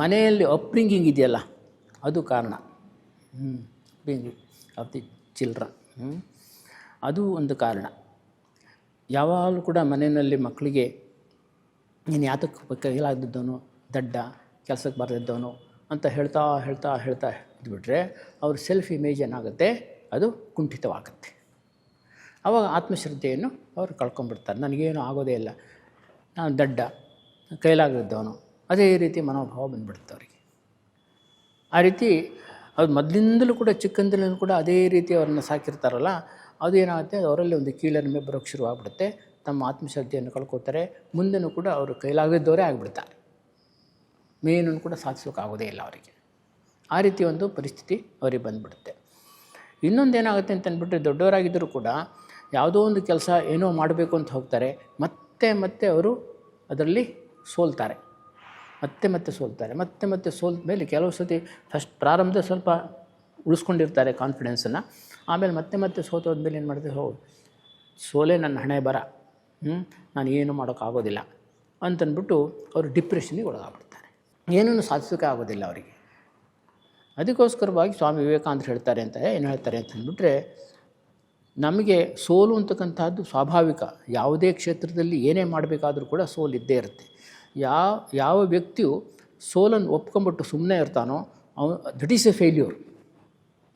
ಮನೆಯಲ್ಲಿ ಅಪ್ರಿಂಗಿಂಗ್ ಇದೆಯಲ್ಲ, ಅದು ಕಾರಣ. ಹ್ಞೂ ಆಫ್ ದಿ ಚಿಲ್ಡ್ರನ್ ಹ್ಞೂ ಅದು ಒಂದು ಕಾರಣ. ಯಾವಾಗಲೂ ಕೂಡ ಮನೆಯಲ್ಲಿ ಮಕ್ಕಳಿಗೆ ನೀನು ಯಾತಕ್ಕೆ ಕೈಲಾಗದಿದ್ದವನು ದಡ್ಡ, ಕೆಲಸಕ್ಕೆ ಬರದಿದ್ದವನು ಅಂತ ಹೇಳ್ತಾ ಹೇಳ್ತಾ ಹೇಳ್ತಾ ಇದ್ಬಿಟ್ರೆ ಅವ್ರ ಸೆಲ್ಫ್ ಇಮೇಜ್ ಏನಾಗುತ್ತೆ? ಅದು ಕುಂಠಿತವಾಗುತ್ತೆ. ಆವಾಗ ಆತ್ಮಶ್ರದ್ಧೆಯನ್ನು ಅವರು ಕಳ್ಕೊಂಡ್ಬಿಡ್ತಾರೆ. ನನಗೇನು ಆಗೋದೇ ಇಲ್ಲ. ನಾನು ದಡ್ಡ ಕೈಲಾಗದಿದ್ದವನು ಅದೇ ರೀತಿ ಮನೋಭಾವ ಬಂದ್ಬಿಡುತ್ತೆ ಅವರಿಗೆ. ಆ ರೀತಿ ಅದು ಮೊದಲಿಂದಲೂ ಕೂಡ ಚಿಕ್ಕಂದಲೂ ಕೂಡ ಅದೇ ರೀತಿ ಅವ್ರನ್ನ ಸಾಕಿರ್ತಾರಲ್ಲ, ಅದೇನಾಗುತ್ತೆ ಅವರಲ್ಲಿ ಒಂದು ಕೀಳರಿಮೆ ಬರೋಕ್ಕೆ ಶುರುವಾಗ್ಬಿಡುತ್ತೆ ತಮ್ಮ ಆತ್ಮಶ್ರದ್ಧೆಯನ್ನು ಕಳ್ಕೊತಾರೆ ಮುಂದೆನೂ ಕೂಡ ಅವರು ಕೈಲಾಗದವರೇ ಆಗಿಬಿಡ್ತಾರೆ. ಮೇನನ್ನು ಕೂಡ ಸಾಧಿಸೋಕ್ಕಾಗೋದೇ ಇಲ್ಲ ಅವರಿಗೆ. ಆ ರೀತಿ ಒಂದು ಪರಿಸ್ಥಿತಿ ಅವರಿಗೆ ಬಂದ್ಬಿಡುತ್ತೆ. ಇನ್ನೊಂದು ಏನಾಗುತ್ತೆ ಅಂತ ಅಂದ್ಬಿಟ್ರೆ ದೊಡ್ಡವರಾಗಿದ್ದರೂ ಕೂಡ ಯಾವುದೋ ಒಂದು ಕೆಲಸ ಏನೋ ಮಾಡಬೇಕು ಅಂತ ಹೋಗ್ತಾರೆ, ಮತ್ತೆ ಮತ್ತೆ ಅವರು ಅದರಲ್ಲಿ ಸೋಲ್ತಾರೆ. ಮತ್ತೆ ಮತ್ತೆ ಸೋಲ್ತಾರೆ, ಮತ್ತೆ ಮತ್ತೆ ಸೋಲ್ದ ಮೇಲೆ ಕೆಲವು ಸತಿ ಫಸ್ಟ್ ಪ್ರಾರಂಭದ ಸ್ವಲ್ಪ ಉಳಿಸ್ಕೊಂಡಿರ್ತಾರೆ ಕಾನ್ಫಿಡೆನ್ಸನ್ನು ಆಮೇಲೆ ಮತ್ತೆ ಮತ್ತೆ ಸೋತೋದ್ಮೇಲೆ ಏನು ಮಾಡ್ತಾರೆ ಹೌದು ಸೋಲೆ ನನ್ನ ಹಣೆ ಬರ ಹ್ಞೂ ನಾನು ಏನು ಮಾಡೋಕ್ಕಾಗೋದಿಲ್ಲ ಅಂತಂದ್ಬಿಟ್ಟು ಅವರು ಡಿಪ್ರೆಷನಿಗೆ ಒಳಗಾಗ್ಬಿಡ್ತಾರೆ. ಏನೂ ಸಾಧಿಸೋಕೆ ಆಗೋದಿಲ್ಲ ಅವರಿಗೆ. ಅದಕ್ಕೋಸ್ಕರವಾಗಿ ಸ್ವಾಮಿ ವಿವೇಕಾನಂದರು ಹೇಳ್ತಾರೆ ಅಂತ ಏನು ಹೇಳ್ತಾರೆ ಅಂತಂದ್ಬಿಟ್ರೆ, ನಮಗೆ ಸೋಲು ಅಂತಕ್ಕಂಥದ್ದು ಸ್ವಾಭಾವಿಕ, ಯಾವುದೇ ಕ್ಷೇತ್ರದಲ್ಲಿ ಏನೇ ಮಾಡಬೇಕಾದರೂ ಕೂಡ ಸೋಲು ಇದ್ದೇ ಇರುತ್ತೆ. ಯಾವ ಯಾವ ವ್ಯಕ್ತಿಯು ಸೋಲನ್ನು ಒಪ್ಕೊಂಬಿಟ್ಟು ಸುಮ್ಮನೆ ಇರ್ತಾನೋ ಅವನು that is a failure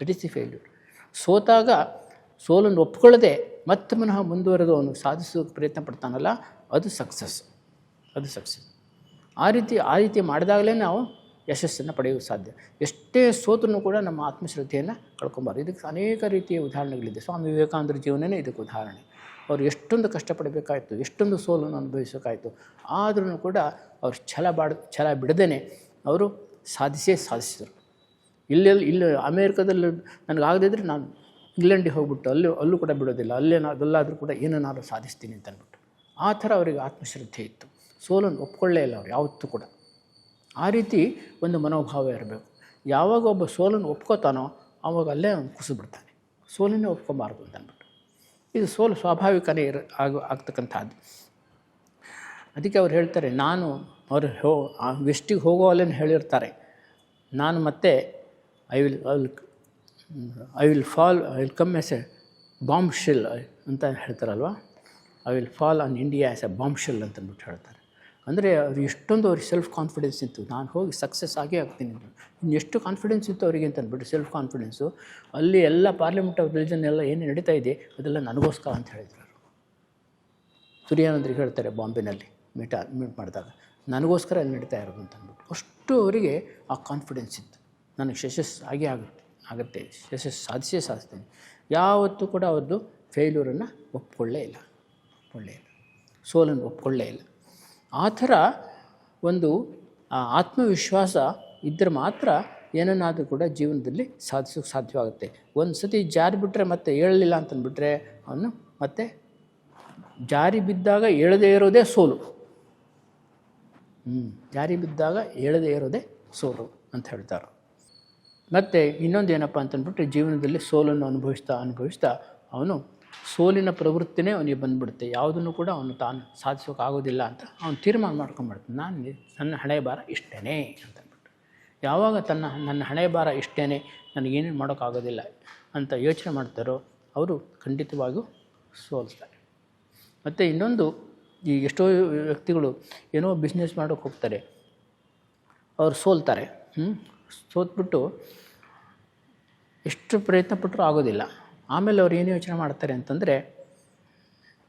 that is a failure ಸೋತಾಗ ಸೋಲನ್ನು ಒಪ್ಕೊಳ್ಳದೆ ಮತ್ತೆ ಪುನಃ ಮುಂದುವರೆದು ಅವನು ಸಾಧಿಸೋಕೆ ಪ್ರಯತ್ನ ಪಡ್ತಾನಲ್ಲ, ಅದು ಸಕ್ಸಸ್ ಅದು ಸಕ್ಸಸ್ ಆ ರೀತಿ ಆ ರೀತಿ ಮಾಡಿದಾಗಲೇ ನಾವು ಯಶಸ್ಸನ್ನು ಪಡೆಯೋಕ್ಕೆ ಸಾಧ್ಯ. ಎಷ್ಟೇ ಸೋತರೂ ಕೂಡ ನಮ್ಮ ಆತ್ಮಶ್ರದ್ಧೆಯನ್ನು ಕಳ್ಕೊಬಾರ್ದು. ಇದಕ್ಕೆ ಅನೇಕ ರೀತಿಯ ಉದಾಹರಣೆಗಳಿದೆ. ಸ್ವಾಮಿ ವಿವೇಕಾನಂದರ ಜೀವನನೇ ಇದಕ್ಕೆ ಉದಾಹರಣೆ. ಅವರು ಎಷ್ಟೊಂದು ಕಷ್ಟಪಡಬೇಕಾಯಿತು, ಎಷ್ಟೊಂದು ಸೋಲನ್ನು ಅನುಭವಿಸೋಕ್ಕಾಯಿತು ಆದ್ರೂ ಕೂಡ ಅವ್ರು ಛಲ ಬಾಡ, ಛಲ ಬಿಡದೇ ಅವರು ಸಾಧಿಸೇ ಸಾಧಿಸಿದರು. ಇಲ್ಲೆಲ್ಲಿ ಇಲ್ಲಿ ಅಮೇರಿಕಾದಲ್ಲಿ ನನಗಾಗದಿದ್ದರೆ ನಾನು ಇಂಗ್ಲೆಂಡಿಗೆ ಹೋಗ್ಬಿಟ್ಟು ಅಲ್ಲೂ ಅಲ್ಲೂ ಕೂಡ ಬಿಡೋದಿಲ್ಲ. ಅಲ್ಲೇ ನಾನು ಎಲ್ಲಾದರೂ ಕೂಡ ಏನನ್ನಾದರೂ ಸಾಧಿಸ್ತೀನಿ ಅಂತ ಅಂದ್ಬಿಟ್ಟು. ಆ ಥರ ಅವರಿಗೆ ಆತ್ಮಶ್ರದ್ಧೆ ಇತ್ತು. ಸೋಲನ್ನು ಒಪ್ಕೊಳ್ಳೇ ಇಲ್ಲ ಅವ್ರು, ಯಾವತ್ತೂ ಕೂಡ. ಆ ರೀತಿ ಒಂದು ಮನೋಭಾವ ಇರಬೇಕು. ಯಾವಾಗ ಒಬ್ಬ ಸೋಲನ್ನು ಒಪ್ಕೋತಾನೋ ಆವಾಗ ಅಲ್ಲೇ ಅವನು ಕುಸಿದ್ಬಿಡ್ತಾನೆ. ಸೋಲನ್ನೇ ಒಪ್ಕೊಬಾರ್ದು ಅಂತ ಅಂದ್ಬಿಟ್ಟು. ಇದು ಸೋಲು ಸ್ವಾಭಾವಿಕನೇ ಇರ, ಆಗ, ಆಗ್ತಕ್ಕಂಥದ್ದು. ಅದಕ್ಕೆ ಅವ್ರು ಹೇಳ್ತಾರೆ, ನಾನು ಅವರು ಹೋ ವೆಸ್ಟಿಗೆ ಹೋಗೋವಲ್ಲೇನು ಹೇಳಿರ್ತಾರೆ. ನಾನು ಮತ್ತೆ I will I will I will fall, I will come as a bombshell ಅಂತ ಹೇಳ್ತಾರಲ್ವ? I will fall on India as a bombshell ಅಂತಂದ್ಬಿಟ್ಟು ಹೇಳ್ತಾರೆ. ಅಂದರೆ ಅವ್ರು ಎಷ್ಟೊಂದು ಅವ್ರಿಗೆ ಸೆಲ್ಫ್ ಕಾನ್ಫಿಡೆನ್ಸ್ ಇತ್ತು. ನಾನು ಹೋಗಿ ಸಕ್ಸಸ್ ಆಗೇ ಆಗ್ತೀನಿ ಅಂತ. ಇನ್ನು ಎಷ್ಟು ಕಾನ್ಫಿಡೆನ್ಸ್ ಇತ್ತು ಅವರಿಗೆ ಅಂತ ಅಂದ್ಬಿಟ್ಟು ಸೆಲ್ಫ್ ಕಾನ್ಫಿಡೆನ್ಸು ಅಲ್ಲಿ ಎಲ್ಲ ಪಾರ್ಲಿಮೆಂಟ್ ಆಫ್ ರಿಲಿಜನ್ ಎಲ್ಲ ಏನು ನಡೀತಾ ಇದೆ, ಅದೆಲ್ಲ ನನಗೋಸ್ಕರ ಅಂತ ಹೇಳಿದ್ರು ಅವರು. ಸೂರ್ಯಾನಂದ್ರಿಗೆ ಹೇಳ್ತಾರೆ ಬಾಂಬೆನಲ್ಲಿ ಮೀಟ ಮೀಟ್ ಮಾಡಿದಾಗ, ನನಗೋಸ್ಕರ ಅಲ್ಲಿ ನಡೀತಾ ಇರೋದು ಅಂತ ಅಂದ್ಬಿಟ್ಟು ಅಷ್ಟು ಅವರಿಗೆ ಆ ಕಾನ್ಫಿಡೆನ್ಸ್ ಇತ್ತು. ನನಗೆ ಯಶಸ್ಸು ಆಗೇ ಆಗುತ್ತೆ ಆಗುತ್ತೆ, ಯಶಸ್ಸು ಸಾಧಿಸೇ ಸಾಧಿಸ್ತೇನೆ. ಯಾವತ್ತೂ ಕೂಡ ಅವ್ರದ್ದು ಫೇಲ್ಯೂರನ್ನು ಒಪ್ಕೊಳ್ಳೇ ಇಲ್ಲ. ಒಪ್ಪಿಕೊಳ್ಳೇ ಇಲ್ಲ. ಸೋಲನ್ನು ಒಪ್ಕೊಳ್ಳೇ ಇಲ್ಲ. ಆ ಥರ ಒಂದು ಆತ್ಮವಿಶ್ವಾಸ ಇದ್ದರೆ ಮಾತ್ರ ಏನನ್ನಾದರೂ ಕೂಡ ಜೀವನದಲ್ಲಿ ಸಾಧಿಸೋಕೆ ಸಾಧ್ಯವಾಗುತ್ತೆ. ಒಂದು ಸತಿ ಜಾರಿ ಬಿಟ್ಟರೆ ಮತ್ತೆ ಏಳಲಿಲ್ಲ ಅಂತಂದುಬಿಟ್ರೆ ಅವನು ಮತ್ತೆ ಜಾರಿ ಬಿದ್ದಾಗ ಏಳದೇ ಇರೋದೇ ಸೋಲು. ಹ್ಞೂ ಜಾರಿ ಬಿದ್ದಾಗ ಏಳದೇ ಇರೋದೇ ಸೋಲು ಅಂತ ಹೇಳ್ತಾರೆ. ಮತ್ತು ಇನ್ನೊಂದು ಏನಪ್ಪ ಅಂತಂದ್ಬಿಟ್ರೆ ಜೀವನದಲ್ಲಿ ಸೋಲನ್ನು ಅನುಭವಿಸ್ತಾ ಅನುಭವಿಸ್ತಾ ಅವನು ಸೋಲಿನ ಪ್ರವೃತ್ತಿನೇ ಅವನಿಗೆ ಬಂದ್ಬಿಡುತ್ತೆ. ಯಾವುದನ್ನು ಕೂಡ ಅವನು ತಾನು ಸಾಧಿಸೋಕ್ಕಾಗೋದಿಲ್ಲ ಅಂತ ಅವನು ತೀರ್ಮಾನ ಮಾಡ್ಕೊಂಡ್ಬಿಡ್ತಾನೆ ನಾನು ನನ್ನ ಹಣೆ ಭಾರ ಇಷ್ಟೇ ಅಂತಂದ್ಬಿಟ್ಟು ಯಾವಾಗ ತನ್ನ ನನ್ನ ಹಣೆ ಭಾರ ಇಷ್ಟೇ ನನಗೇನೇನು ಮಾಡೋಕ್ಕಾಗೋದಿಲ್ಲ ಅಂತ ಯೋಚನೆ ಮಾಡ್ತಾರೋ ಅವರು ಖಂಡಿತವಾಗಿಯೂ ಸೋಲ್ತಾರೆ. ಮತ್ತು ಇನ್ನೊಂದು, ಈ ಎಷ್ಟೋ ವ್ಯಕ್ತಿಗಳು ಏನೋ ಬಿಸ್ನೆಸ್ ಮಾಡೋಕ್ಕೆ ಹೋಗ್ತಾರೆ. ಅವ್ರು ಸೋಲ್ತಾರೆ. ಸೋತ್ಬಿಟ್ಟು ಎಷ್ಟು ಪ್ರಯತ್ನ ಪಟ್ಟರೂ ಆಗೋದಿಲ್ಲ. ಆಮೇಲೆ ಅವ್ರು ಏನು ಯೋಚನೆ ಮಾಡ್ತಾರೆ ಅಂತಂದರೆ,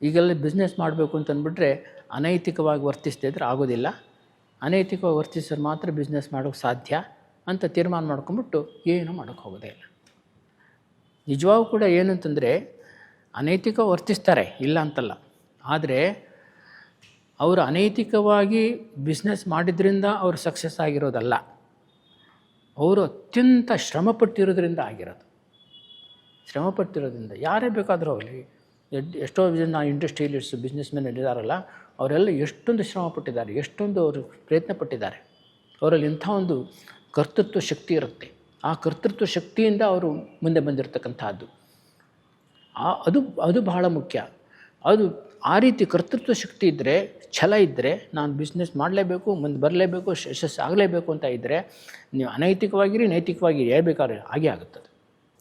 ಈಗೆಲ್ಲ ಬಿಸ್ನೆಸ್ ಮಾಡಬೇಕು ಅಂತಂದ್ಬಿಟ್ರೆ ಅನೈತಿಕವಾಗಿ ವರ್ತಿಸದೇ ಇದ್ರೆ ಆಗೋದಿಲ್ಲ. ಅನೈತಿಕವಾಗಿ ವರ್ತಿಸಿದ್ರೆ ಮಾತ್ರ ಬಿಸ್ನೆಸ್ ಮಾಡೋಕ್ಕೆ ಸಾಧ್ಯ ಅಂತ ತೀರ್ಮಾನ ಮಾಡ್ಕೊಂಬಿಟ್ಟು ಏನೂ ಮಾಡೋಕ್ಕೆ ಹೋಗೋದೇ ಇಲ್ಲ. ನಿಜವಾಗೂ ಕೂಡ ಏನಂತಂದರೆ ಅನೈತಿಕ ವರ್ತಿಸ್ತಾರೆ, ಇಲ್ಲ ಅಂತಲ್ಲ. ಆದರೆ, ಅವರು ಅನೈತಿಕವಾಗಿ ಬಿಸ್ನೆಸ್ ಮಾಡಿದ್ರಿಂದ ಅವರು ಸಕ್ಸಸ್ ಆಗಿರೋದಲ್ಲ. ಅವರು ಅತ್ಯಂತ ಶ್ರಮಪಟ್ಟಿರೋದ್ರಿಂದ ಆಗಿರೋದು. ಶ್ರಮಪಟ್ಟಿರೋದ್ರಿಂದ ಯಾರೇ ಬೇಕಾದರೂ ಆಗಲಿ ಎಷ್ಟೋ ಜನ ಇಂಡಸ್ಟ್ರಿಯಲಿಸ್ಟ್ ಬಿಸ್ನೆಸ್ ಮೆನ್ ಇದ್ದಾರಲ್ಲ ಅವರೆಲ್ಲ ಎಷ್ಟೊಂದು ಶ್ರಮ ಪಟ್ಟಿದ್ದಾರೆ ಎಷ್ಟೊಂದು ಅವರು ಪ್ರಯತ್ನ ಪಟ್ಟಿದ್ದಾರೆ ಅವರಲ್ಲಿ ಇಂಥ ಒಂದು ಕರ್ತೃತ್ವ ಶಕ್ತಿ ಇರುತ್ತೆ. ಆ ಕರ್ತೃತ್ವ ಶಕ್ತಿಯಿಂದ ಅವರು ಮುಂದೆ ಬಂದಿರತಕ್ಕಂಥದ್ದು. ಆ, ಅದು ಅದು ಬಹಳ ಮುಖ್ಯ. ಅದು ಆ ರೀತಿ ಕರ್ತೃತ್ವ ಶಕ್ತಿ ಇದ್ದರೆ ಛಲ ಇದ್ದರೆ ನಾನು ಬಿಸ್ನೆಸ್ ಮಾಡಲೇಬೇಕು, ಮುಂದೆ ಬರಲೇಬೇಕು ಯಶಸ್ಸು ಆಗಲೇಬೇಕು ಅಂತ ಇದ್ದರೆ ನೀವು ಅನೈತಿಕವಾಗಿರಿ ನೈತಿಕವಾಗಿರಿ ಹೇಳ್ಬೇಕಾದ್ರೆ ಹಾಗೆ ಆಗುತ್ತದೆ.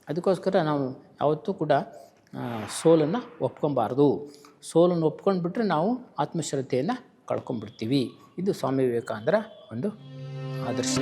ಅದಕ್ಕೋಸ್ಕರ ನಾವು ಯಾವತ್ತೂ ಕೂಡ ಸೋಲನ್ನು ಒಪ್ಕೊಬಾರ್ದು. ಸೋಲನ್ನು ಒಪ್ಕೊಂಡ್ಬಿಟ್ರೆ ನಾವು ಆತ್ಮಶ್ರದ್ಧೆಯನ್ನು ಕಳ್ಕೊಂಡ್ಬಿಡ್ತೀವಿ. ಇದು ಸ್ವಾಮಿ ವಿವೇಕಾನಂದರ ಒಂದು ಆದರ್ಶ.